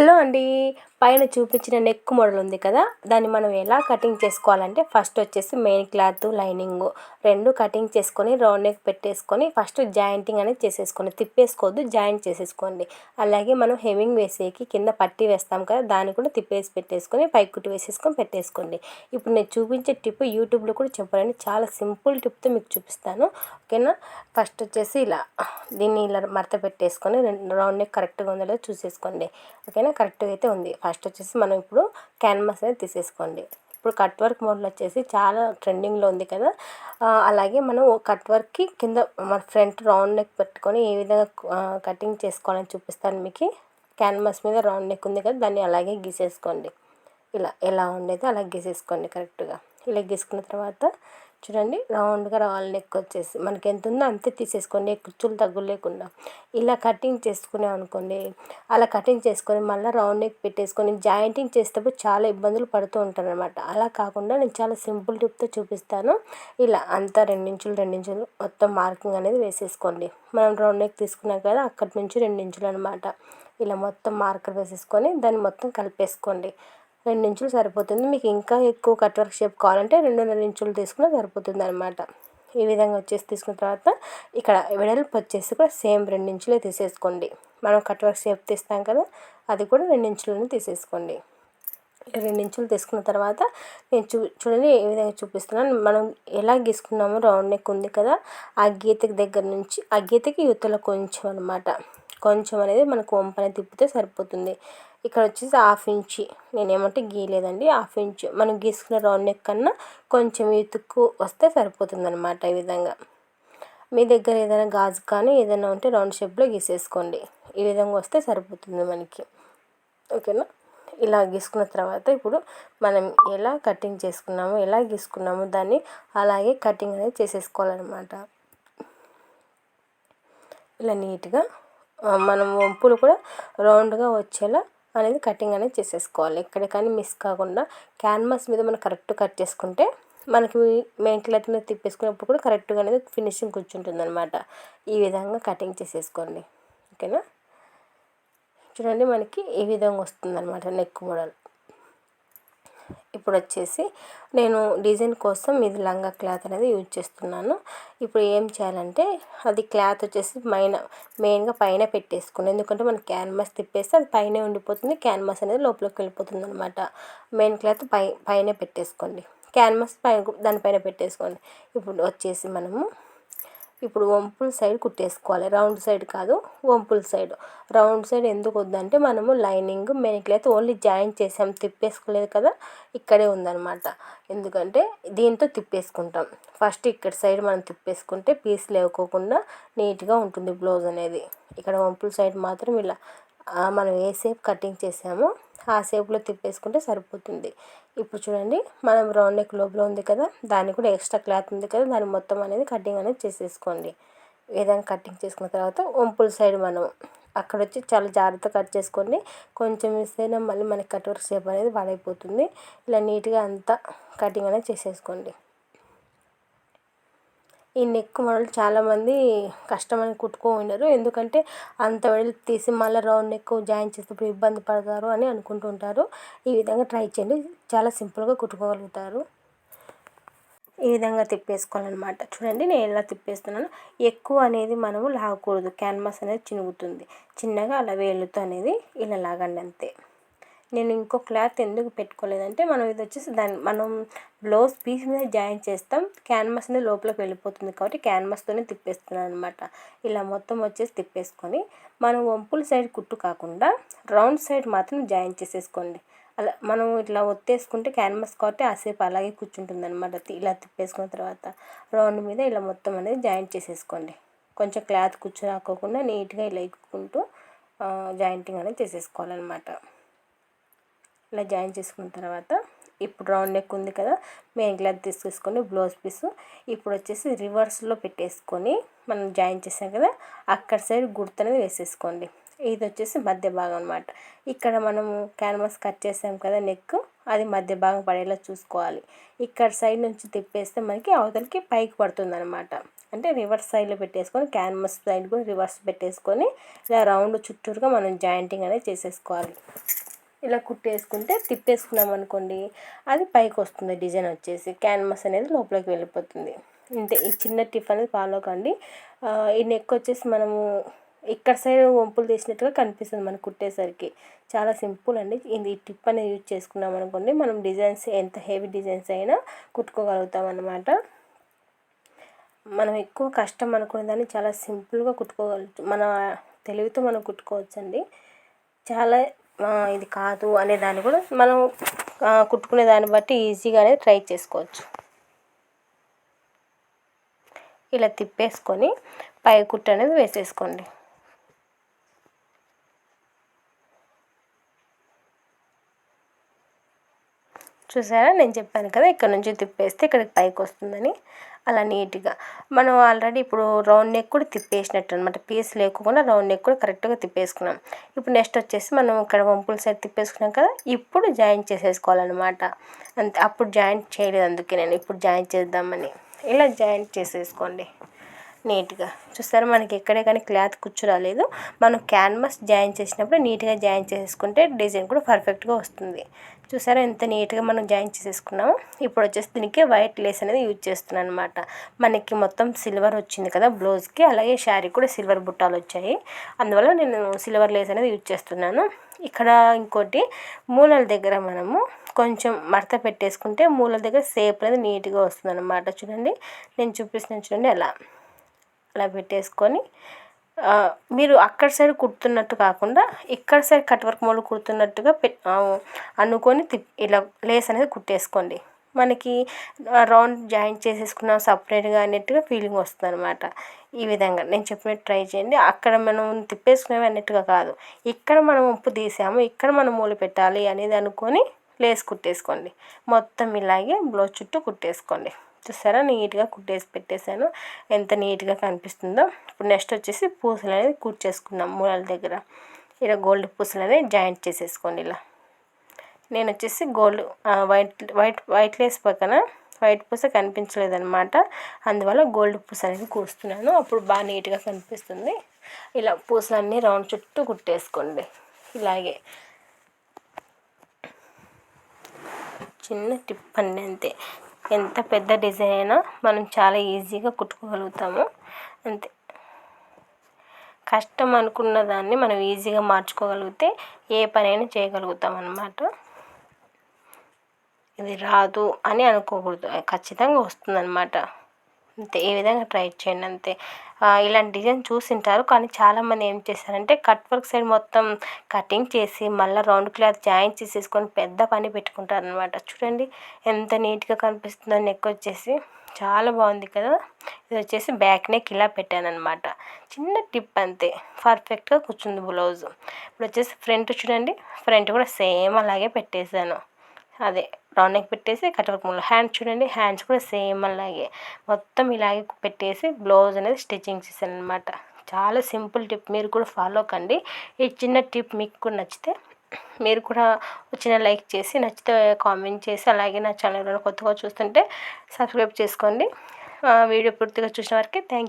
Hello అండి పైన చూపించిన నెక్ మోడల్ ఉంది కదా దాన్ని మనం ఎలా కటింగ్ చేసుకోవాలంటే ఫస్ట్ వచ్చేసి మెయిన్ క్లాత్ లైనింగ్ రెండు కటింగ్ చేసుకొని రౌండ్ నెక్ పెట్టేసుకొని ఫస్ట్ జాయింటింగ్ అనేది చేసేసుకోండి. తిప్పేసుకోవద్దు జాయింట్ చేసేసుకోండి. అలాగే మనం హెవింగ్ వేసేకి కింద పట్టి వేస్తాం కదా దాన్ని కూడా తిప్పేసి పెట్టేసుకొని పైకుట్టు కుట్టి వేసేసుకొని పెట్టేసుకోండి. ఇప్పుడు నేను చూపించే టిప్ యూట్యూబ్లో కూడా చెప్పాలండి చాలా సింపుల్ టిప్తో మీకు చూపిస్తాను. ఓకేనా ఫస్ట్ వచ్చేసి ఇలా దీన్ని ఇలా మడత పెట్టేసుకొని రౌండ్ నెక్ కరెక్ట్గా ఉందో చూసేసుకోండి. ఓకేనా కరెక్ట్గా అయితే ఉంది. ఫస్ట్ ఫస్ట్ వచ్చేసి మనం ఇప్పుడు క్యాన్వాస్ అనేది తీసేసుకోండి. ఇప్పుడు కట్ వర్క్ మోడల్ వచ్చేసి చాలా ట్రెండింగ్లో ఉంది కదా. అలాగే మనం కట్ వర్క్కి కింద మన ఫ్రంట్ రౌండ్ నెక్ పెట్టుకొని ఏ విధంగా కటింగ్ చేసుకోవాలని చూపిస్తాను మీకు. క్యాన్వాస్ మీద రౌండ్ నెక్ ఉంది కదా దాన్ని అలాగే గీసేసుకోండి. ఇలా ఎలా ఉండేదో అలా గీసేసుకోండి కరెక్ట్గా. ఇలా గీసుకున్న తర్వాత చూడండి రౌండ్గా రావాలి నెక్ వచ్చేసి మనకి ఎంత ఉందో అంతే తీసేసుకోండి. కుచ్చులు తగ్గు లేకుండా. ఇలా కటింగ్ చేసుకున్నాం అనుకోండి అలా కటింగ్ చేసుకొని మళ్ళీ రౌండ్ నెక్ పెట్టేసుకొని జాయింటింగ్ చేసేటప్పుడు చాలా ఇబ్బందులు పడుతూ ఉంటారు అనమాట అలా కాకుండా నేను చాలా సింపుల్ టిప్తో చూపిస్తాను. ఇలా అంతా రెండించులు రెండించులు మొత్తం మార్కింగ్ అనేది వేసేసుకోండి. మనం రౌండ్ నెక్ తీసుకున్నాం కదా అక్కడి నుంచి రెండించులు అనమాట ఇలా మొత్తం మార్కర్ వేసేసుకొని దాన్ని మొత్తం కలిపేసుకోండి. రెండు ఇంచులు సరిపోతుంది. మీకు ఇంకా ఎక్కువ కట్ వర్క్ షేప్ కావాలంటే రెండున్నర ఇంచులు తీసుకున్న సరిపోతుంది అనమాట ఈ విధంగా వచ్చేసి తీసుకున్న తర్వాత ఇక్కడ వెడల్పు వచ్చేసి కూడా సేమ్ రెండు ఇంచులే తీసేసుకోండి. మనం కట్ వర్క్ షేప్ తీస్తాం కదా అది కూడా రెండు ఇంచులని తీసేసుకోండి. రెండు ఇంచులు తీసుకున్న తర్వాత నేను చూ చూడండి ఏ విధంగా చూపిస్తున్నాను. మనం ఎలా గీసుకున్నామో రౌండ్ నెక్ ఉంది కదా ఆ గీతకి దగ్గర నుంచి ఆ గీతకి యువతల కొంచెం అనమాట కొంచెం అనేది మనకు వంపన తిప్పితే సరిపోతుంది. ఇక్కడ వచ్చేసి హాఫ్ ఇంచి. నేనేమంటే గీయలేదండి హాఫ్ ఇంచ్. మనం గీసుకున్న రౌండ్ నెక్ కన్నా కొంచెం ఎత్తుకు వస్తే సరిపోతుంది అనమాట ఈ విధంగా. మీ దగ్గర ఏదైనా గాజు కానీ ఏదైనా ఉంటే రౌండ్ షేప్లో గీసేసుకోండి. ఈ విధంగా వస్తే సరిపోతుంది మనకి. ఓకేనా? ఇలా గీసుకున్న తర్వాత ఇప్పుడు మనం ఎలా కటింగ్ చేసుకున్నామో ఎలా గీసుకున్నామో దాన్ని అలాగే కటింగ్ అనేది చేసేసుకోవాలన్నమాట. ఇలా నీట్గా మనం వంపులు కూడా రౌండ్గా వచ్చేలా అనేది కటింగ్ అనేది చేసేసుకోవాలి. ఎక్కడ కానీ మిస్ కాకుండా క్యాన్వాస్ మీద మనం కరెక్ట్ కట్ చేసుకుంటే మనకి మెయిన్ క్లాత్ మీద తిప్పేసుకున్నప్పుడు కూడా కరెక్ట్గా అనేది ఫినిషింగ్ కూర్చుంటుంది అనమాట ఈ విధంగా కటింగ్ చేసేసుకోండి. ఓకేనా? చూడండి మనకి ఈ విధంగా వస్తుంది అనమాట నెక్ మోడల్. ఇప్పుడు వచ్చేసి నేను డిజైన్ కోసం ఇది లంగా క్లాత్ అనేది యూజ్ చేస్తున్నాను. ఇప్పుడు ఏం చేయాలంటే అది క్లాత్ వచ్చేసి పైన మెయిన్గా పైన పెట్టేసుకోండి. ఎందుకంటే మనం క్యాన్వాస్ తిప్పేస్తే అది పైనే ఉండిపోతుంది క్యాన్వాస్ అనేది లోపలికి వెళ్ళిపోతుంది అనమాట మెయిన్ క్లాత్ పై పైన పెట్టేసుకోండి. క్యాన్వాస్ పైన దానిపైన పెట్టేసుకోండి. ఇప్పుడు వచ్చేసి మనము ఇప్పుడు వంపుల సైడ్ కుట్టేసుకోవాలి. రౌండ్ సైడ్ కాదు వంపుల సైడ్. రౌండ్ సైడ్ ఎందుకు వద్దంటే మనము లైనింగ్ మెనిక్లైతే ఓన్లీ జాయిన్ చేసాం. తిప్పేసుకోలేదు కదా ఇక్కడే ఉందన్నమాట. ఎందుకంటే దీంతో తిప్పేసుకుంటాం. ఫస్ట్ ఇక్కడ సైడ్ మనం తిప్పేసుకుంటే పీస్ లేవుకోకుండా నీట్గా ఉంటుంది బ్లౌజ్ అనేది. ఇక్కడ వంపుల సైడ్ మాత్రం ఇలా మనం ఏ షేప్ కటింగ్ చేసామో ఆ షేప్లో తిప్పేసుకుంటే సరిపోతుంది. ఇప్పుడు చూడండి మనం రౌండ్ నెక్ లోపల ఉంది కదా దాన్ని కూడా ఎక్స్ట్రా క్లాత్ ఉంది కదా దాన్ని మొత్తం అనేది కటింగ్ అనేది చేసేసుకోండి. విధంగా కటింగ్ చేసుకున్న తర్వాత ఒంపుల సైడ్ మనం అక్కడ వచ్చి చాలా జాగ్రత్తగా కట్ చేసుకోండి. కొంచెం మిస్ అయినా మళ్ళీ మనకి కట్ వర్క్ షేప్ అనేది పాడైపోతుంది. ఇలా నీట్గా అంతా కటింగ్ అనేది చేసేసుకోండి. ఈ నెక్ మోడల్ చాలామంది కష్టమని కుట్టుకోన్నారు ఎందుకంటే అంత వెడల్పు తీసి మళ్ళీ రౌండ్ నెక్ జాయిన్ చేసేటప్పుడు ఇబ్బంది పడతారు అని అనుకుంటుంటారు. ఈ విధంగా ట్రై చేయండి. చాలా సింపుల్గా కుట్టుకోగలుగుతారు. ఈ విధంగా తిప్పేసుకోవాలన్నమాట. చూడండి నేను ఎలా తిప్పేస్తున్నాను. ఎక్కువ అనేది మనము లాగకూడదు. క్యాన్వాస్ అనేది చినుగుతుంది చిన్నగా అలా వేలుతో అనేది ఇలా లాగండి అంతే. నేను ఇంకో క్లాత్ ఎందుకు పెట్టుకోలేదంటే మనం ఇది వచ్చేసి దాన్ని మనం బ్లౌజ్ పీస్ మీద జాయిన్ చేస్తాం. క్యాన్వాస్ అనేది లోపలికి వెళ్ళిపోతుంది కాబట్టి క్యాన్వాస్తోనే తిప్పేస్తున్నాను అనమాట ఇలా మొత్తం వచ్చేసి తిప్పేసుకొని మనం వంపుల సైడ్ కుట్టు కాకుండా రౌండ్ సైడ్ మాత్రం జాయిన్ చేసేసుకోండి. అలా మనం ఇట్లా ఒత్తేసుకుంటే క్యాన్వాస్ కాబట్టి ఆసేపు అలాగే కూర్చుంటుంది అనమాట ఇలా తిప్పేసుకున్న తర్వాత రౌండ్ మీద ఇలా మొత్తం అనేది జాయింట్ చేసేసుకోండి. కొంచెం క్లాత్ కూర్చోరాకోకుండా నీట్గా ఇలా ఎక్కుకుంటూ జాయింటింగ్ అనేది చేసేసుకోవాలన్నమాట. ఇలా జాయిన్ చేసుకున్న తర్వాత ఇప్పుడు రౌండ్ నెక్ ఉంది కదా మెయిన్ క్లాత్ తీసుకొని బ్లౌజ్ పీస్. ఇప్పుడు వచ్చేసి రివర్స్లో పెట్టేసుకొని మనం జాయిన్ చేసాం కదా అక్కడ సైడ్ గుర్తు అనేది వేసేసుకోండి. ఇది వచ్చేసి మధ్య భాగం అనమాట ఇక్కడ మనము క్యాన్వాస్ కట్ చేసాం కదా నెక్ అది మధ్య భాగం పడేలా చూసుకోవాలి. ఇక్కడ సైడ్ నుంచి తిప్పేస్తే మనకి అవతలకి పైకి పడుతుంది అనమాట అంటే రివర్స్ సైడ్లో పెట్టేసుకొని క్యాన్వాస్ సైడ్ కూడా రివర్స్ పెట్టేసుకొని ఇలా రౌండ్ చుట్టూరుగా మనం జాయింటింగ్ అనేది చేసేసుకోవాలి. ఇలా కుట్టేసుకుంటే తిప్పేసుకున్నాం అనుకోండి అది పైకి వస్తుంది డిజైన్ వచ్చేసి. క్యాన్వాస్ అనేది లోపలికి వెళ్ళిపోతుంది. ఇంతే ఈ చిన్న టిప్ అనేది ఫాలో కండి. ఈ నెక్ వచ్చేసి మనము ఇక్కడ సైడ్ వంపులు తీసినట్టుగా కనిపిస్తుంది మనకు కుట్టేసరికి. చాలా సింపుల్ అండి. ఇది టిప్ అనేది యూజ్ చేసుకున్నాం అనుకోండి మనం డిజైన్స్ ఎంత హెవీ డిజైన్స్ అయినా కుట్టుకోగలుగుతాం అనమాట మనం ఎక్కువ కష్టం అనుకునే దాన్ని చాలా సింపుల్గా కుట్టుకోగలుగుతాం. మన తెలివితో మనం కుట్టుకోవచ్చండి. చాలా ఇది కాదు అనే దాన్ని కూడా మనం కుట్టుకునే దాన్ని బట్టి ఈజీగానే ట్రై చేసుకోవచ్చు. ఇలా తిప్పేసుకొని పై కుట్టు అనేది వేసేసుకోండి. చూసారా? నేను చెప్పాను కదా ఇక్కడ నుంచి తిప్పేస్తే ఇక్కడికి పైకి వస్తుందని అలా నీట్గా. మనం ఆల్రెడీ ఇప్పుడు రౌండ్ నెక్ కూడా తిప్పేసినట్టు అనమాట పీస్ లేకుండా రౌండ్ నెక్ కూడా కరెక్ట్గా తిప్పేసుకున్నాం. ఇప్పుడు నెక్స్ట్ వచ్చేసి మనం ఇక్కడ వంపుల సైడ్ తిప్పేసుకున్నాం కదా ఇప్పుడు జాయింట్ చేసేసుకోవాలన్నమాట. అంతే అప్పుడు జాయింట్ చేయలేదు అందుకే నేను ఇప్పుడు జాయింట్ చేద్దామని. ఇలా జాయింట్ చేసేసుకోండి. నీట్గా. చూస్తారా మనకి ఎక్కడే కానీ క్లాత్ కూర్చో రాలేదు మనం క్యాన్వాస్ జాయిన్ చేసినప్పుడు నీట్గా జాయిన్ చేసుకుంటే డిజైన్ కూడా పర్ఫెక్ట్గా వస్తుంది. చూసారా ఎంత నీట్గా మనం జాయిన్ చేసేసుకున్నాము. ఇప్పుడు వచ్చేసి దీనికి వైట్ లేస్ అనేది యూజ్ చేస్తున్నాను అనమాట మనకి మొత్తం సిల్వర్ వచ్చింది కదా బ్లౌజ్కి అలాగే శారీ కూడా సిల్వర్ బుట్టాలు వచ్చాయి. అందువల్ల నేను సిల్వర్ లేస్ అనేది యూజ్ చేస్తున్నాను. ఇక్కడ ఇంకోటి మూలల దగ్గర మనము కొంచెం మడత పెట్టేసుకుంటే మూలల దగ్గర సేప్ అనేది నీట్గా వస్తుంది అనమాట చూడండి నేను చూపిస్తున్నాను చూడండి అలా అలా పెట్టేసుకొని మీరు అక్కడ సైడ్ కుడుతున్నట్టు కాకుండా ఇక్కడ సైడ్ కట్ వర్క్ మోడల్ కుడుతున్నట్టుగా పె అనుకొని తిప్ ఇలా లేస్ అనేది కుట్టేసుకోండి. మనకి రౌండ్ జాయింట్ చేసేసుకున్నాం సపరేట్గా అన్నట్టుగా ఫీలింగ్ వస్తుంది అనమాట ఈ విధంగా నేను చెప్పినట్టు ట్రై చేయండి. అక్కడ మనం తిప్పేసుకునేవి అన్నట్టుగా కాదు. ఇక్కడ మనం ఉప్పు తీసాము ఇక్కడ మనం మూల పెట్టాలి అనేది అనుకొని లేస్ కుట్టేసుకోండి. మొత్తం ఇలాగే బ్లౌజ్ చుట్టూ కుట్టేసుకోండి. చూసారా? నీట్గా కుట్టేసి పెట్టేశాను. ఎంత నీట్గా కనిపిస్తుందో. ఇప్పుడు నెక్స్ట్ వచ్చేసి పూసలు అనేది కుట్టేసుకుందాం మూలల దగ్గర. ఇలా గోల్డ్ పూసలు అనేది జాయింట్ చేసేసుకోండి ఇలా. నేను వచ్చేసి gold white white white lace పక్కన వైట్ పూస కనిపించలేదన్నమాట. అందువల్ల గోల్డ్ పూస అనేది కూస్తున్నాను అప్పుడు బాగా నీట్గా కనిపిస్తుంది. ఇలా పూసలన్నీ రౌండ్ చుట్టూ కుట్టేసుకోండి. ఇలాగే. చిన్న టిప్ అండి అంతే. ఎంత పెద్ద డిజైన్ అయినా మనం చాలా ఈజీగా కుట్టుకోగలుగుతాము. అంతే. కష్టం అనుకున్న దాన్ని మనం ఈజీగా మార్చుకోగలిగితే ఏ పనైనా చేయగలుగుతాం అన్నమాట. ఇది రాదు అని అనుకోకూడదు. ఖచ్చితంగా వస్తుందన్నమాట. అంతే ఈ విధంగా ట్రై చేయండి అంతే. ఇలాంటి డిజైన్ చూసింటారు కానీ చాలామంది ఏం చేస్తారంటే కట్ వర్క్ సైడ్ మొత్తం కటింగ్ చేసి మళ్ళీ రౌండ్ క్లాత్ జాయిన్ చేసేసుకొని పెద్ద పని పెట్టుకుంటారు అనమాట చూడండి ఎంత నీట్గా కనిపిస్తుందో నెక్ వచ్చేసి. చాలా బాగుంది కదా. ఇది వచ్చేసి బ్యాక్ నెక్ ఇలా పెట్టాను అనమాట చిన్న టిప్ అంతే. పర్ఫెక్ట్గా కూర్చుంది బ్లౌజ్. ఇప్పుడు వచ్చేసి ఫ్రంట్ చూడండి. ఫ్రంట్ కూడా సేమ్ అలాగే పెట్టేశాను. అదే. రౌండ్ నెక్ పెట్టేసి కట్ వర్క్ హ్యాండ్స్ చూడండి హ్యాండ్స్ కూడా సేమ్ అలాగే. మొత్తం ఇలాగే పెట్టేసి బ్లౌజ్ అనేది స్టిచ్చింగ్ చేశాను అనమాట చాలా సింపుల్ టిప్ మీరు కూడా ఫాలో కండి. ఈ చిన్న టిప్ మీకు కూడా నచ్చితే మీరు కూడా వచ్చిన లైక్ చేసి నచ్చితే కామెంట్ చేసి అలాగే నా ఛానల్ కొత్తగా చూస్తుంటే సబ్స్క్రైబ్ చేసుకోండి. వీడియో పూర్తిగా చూసిన వారికి థ్యాంక్